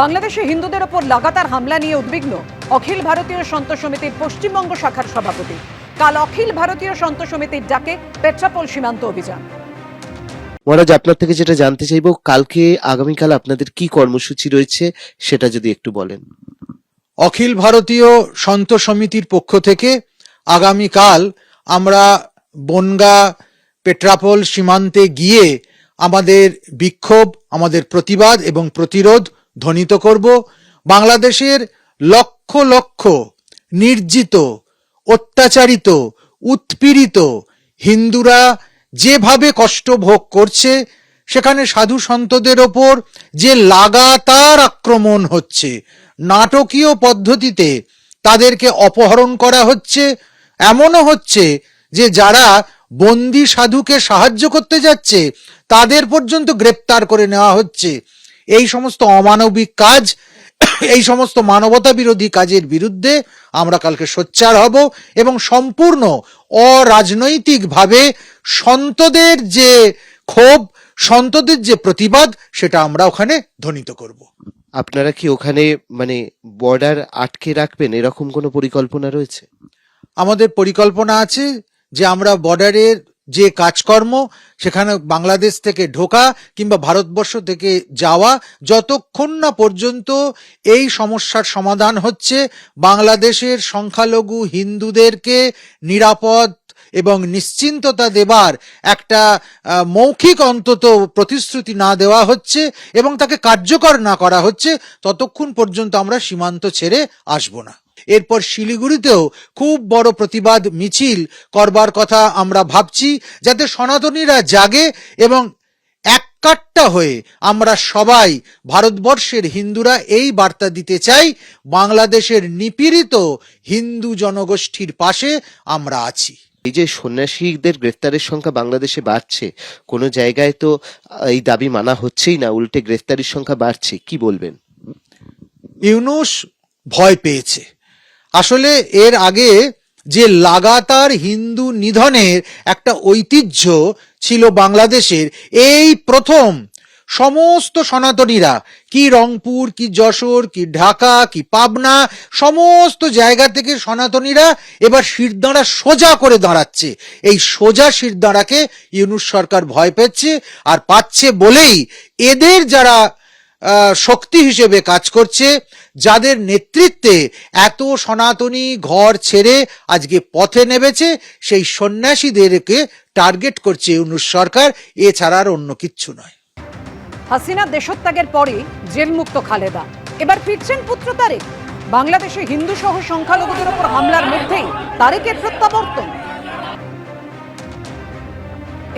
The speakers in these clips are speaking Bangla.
বাংলাদেশে হিন্দুদের ওপর লাগাতার হামলা নিয়ে উদ্বিগ্ন। অখিল ভারতীয় সন্ত সমিতির পশ্চিমবঙ্গ শাখার সভাপতি। কাল অখিল ভারতীয় সন্ত সমিতির ডাকে পেট্রাপোল সীমান্ত অভিযান। মহারাজ আপনার থেকে যেটা জানতে চাইব কালকে আগামীকাল আপনাদের কি কর্মসূচি রয়েছে সেটা যদি একটু বলেন। অখিল ভারতীয় সন্ত সমিতির পক্ষ থেকে আগামীকাল আমরা বনগা পেট্রাপোল সীমান্তে গিয়ে আমাদের বিক্ষোভ আমাদের প্রতিবাদ এবং প্রতিরোধ ধ্বনিত করব, বাংলাদেশের লক্ষ লক্ষ নির্জিত, অত্যাচারিত, উৎপীড়িত হিন্দুরা যেভাবে কষ্ট ভোগ করছে, সেখানে সাধু সন্তদের ওপর যে লাগাতার আক্রমণ হচ্ছে, নাটকীয় পদ্ধতিতে তাদেরকে অপহরণ করা হচ্ছে, এমনও হচ্ছে যে যারা বন্দি সাধুকে সাহায্য করতে যাচ্ছে, তাদের পর্যন্ত গ্রেপ্তার করে নেওয়া হচ্ছে। এই সমস্ত অমানবিক কাজ এই সমস্ত মানবতা বিরোধী কাজের বিরুদ্ধে আমরা কালকে সোচ্চার হব এবং সম্পূর্ণ অরাজনৈতিকভাবে সন্তদের যে ক্ষোভ সন্তদের যে প্রতিবাদ সেটা আমরা ওখানে ধ্বনিত করব। আপনারা কি ওখানে মানে বর্ডার আটকে রাখবেন? এরকম কোনো পরিকল্পনা রয়েছে? আমাদের পরিকল্পনা আছে যে আমরা বর্ডারের যে কাজকর্ম সেখানে বাংলাদেশ থেকে ঢোকা কিংবা ভারতবর্ষ থেকে যাওয়া, যতক্ষণ না পর্যন্ত এই সমস্যার সমাধান হচ্ছে, বাংলাদেশের সংখ্যালঘু হিন্দুদেরকে নিরাপদ এবং নিশ্চিন্ততা দেবার একটা মৌখিক অন্তত প্রতিশ্রুতি না দেওয়া হচ্ছে এবং তাকে কার্যকর না করা হচ্ছে, ততক্ষণ পর্যন্ত আমরা সীমান্ত ছেড়ে আসব না। এরপর শিলিগুড়িতেও খুব বড় প্রতিবাদ মিছিল করবার কথা আমরা ভাবছি যাতে সনাতনীরা জাগে এবং এককাট্টা হয়ে আমরা সবাই ভারতবর্ষের হিন্দুরা এই বার্তা দিতে চাই বাংলাদেশের নিপীড়িত হিন্দু জনগোষ্ঠীর পাশে আমরা আছি। এই যে সন্ন্যাসীদের গ্রেফতারের সংখ্যা বাংলাদেশে বাড়ছে কোনো জায়গায় তো এই দাবি মানা হচ্ছেই না উল্টে গ্রেফতারির সংখ্যা বাড়ছে কি বলবেন? ইউনুস ভয় পেয়েছে। আসলে এর আগে যে লাগাতার হিন্দু নিধনের একটা ঐতিহ্য ছিল বাংলাদেশের, এই প্রথম সমস্ত সনাতনীরা, কি রংপুর, কি যশোর, কি ঢাকা, কি পাবনা, সমস্ত জায়গা থেকে সনাতনীরা এবার শিরদাঁড়া সোজা করে দাঁড়াচ্ছে। এই সোজা শিরদাঁড়াকে ইউনুস সরকার ভয় পাচ্ছে আর পাচ্ছে বলেই এদের যারা শক্তি হিসেবে কাজ করছে, যাদের নেতৃত্বে এত সনাতনী ঘর ছেড়ে আজকে পথে নেমেছে, সেই সন্ন্যাসীদেরকে টার্গেট করছে ইউনুস সরকার, এছাড়া আর অন্য কিচ্ছু নয়। হাসিনা দেশত্যাগের পরে জেলমুক্ত খালেদা। এবার ফিরছেন পুত্র তারেক। বাংলাদেশে হিন্দু সহ সংখ্যালঘুদের ওপর হামলার মধ্যেই তারেকের প্রত্যাবর্তন।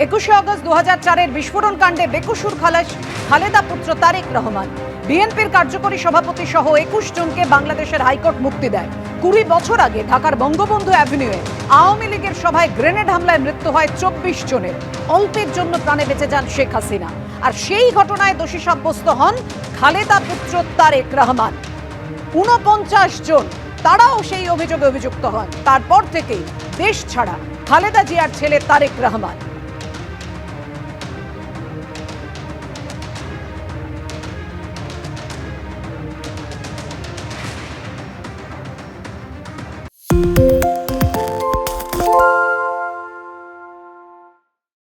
একুশে অগস্ট দু হাজার চারের বিস্ফোরণ কাণ্ডে বেকুসুর খালাস খালেদা পুত্র তারেক রহমান। বিএনপির কার্যকরী সভাপতি সহ একুশ জনকে বাংলাদেশের হাইকোর্ট মুক্তি দেয়। কুড়ি বছর আগে ঢাকার বঙ্গবন্ধু অ্যাভিনিউয়ে আওয়ামী লীগের সভায় গ্রেনেড হামলায় মৃত্যু হয় চব্বিশ জনের। অল্পের জন্য প্রাণে বেঁচে যান শেখ হাসিনা। আর সেই ঘটনায় দোষী সাব্যস্ত হন খালেদা পুত্র তারেক রহমান। উনপঞ্চাশ জন, তারাও সেই অভিযোগে অভিযুক্ত হন। তারপর থেকেই দেশ ছাড়া খালেদা জিয়ার ছেলে তারেক রহমান।